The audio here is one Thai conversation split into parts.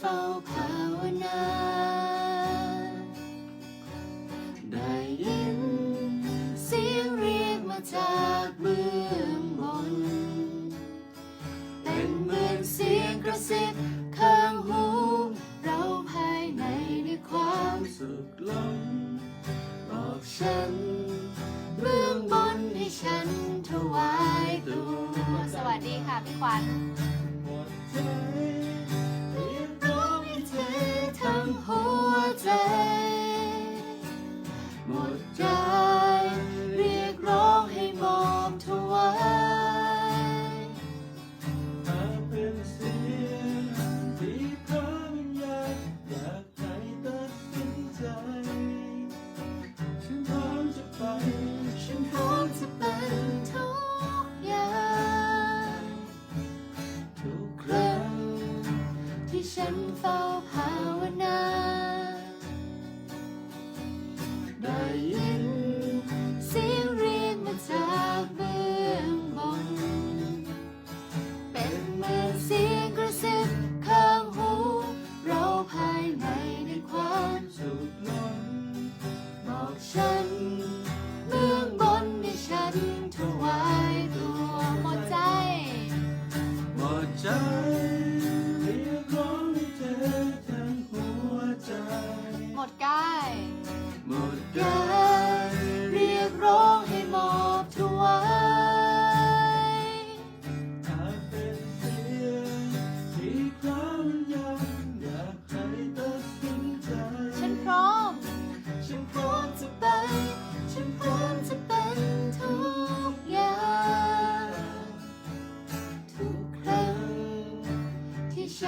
เฝ้าภาวนา ได้ยินเสียงเรียกมาจากเบื้องบน เป็นเหมือนเสียงกระซิบข้างหู เราภายในในความสุขลงบอกฉันเบื้องบนให้ฉันถวายตัว สวัสดีค่ะพี่ขวัญ หมดใจ ที่ฉัน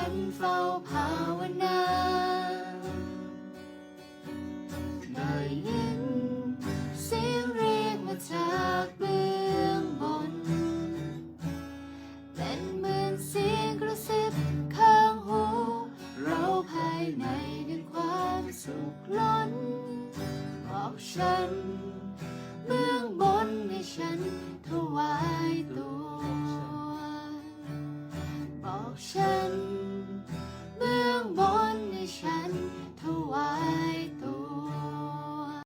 ฉันเฝ้าภาวนาได้ยินเสียงเรียกมาจากเบื้องบน เป็นเหมือนเสียงกระซิบข้างหู เราภายในด้วยความสุขล้น บอกฉันเบื้องบนให้ฉันถวายตัว บอกฉัน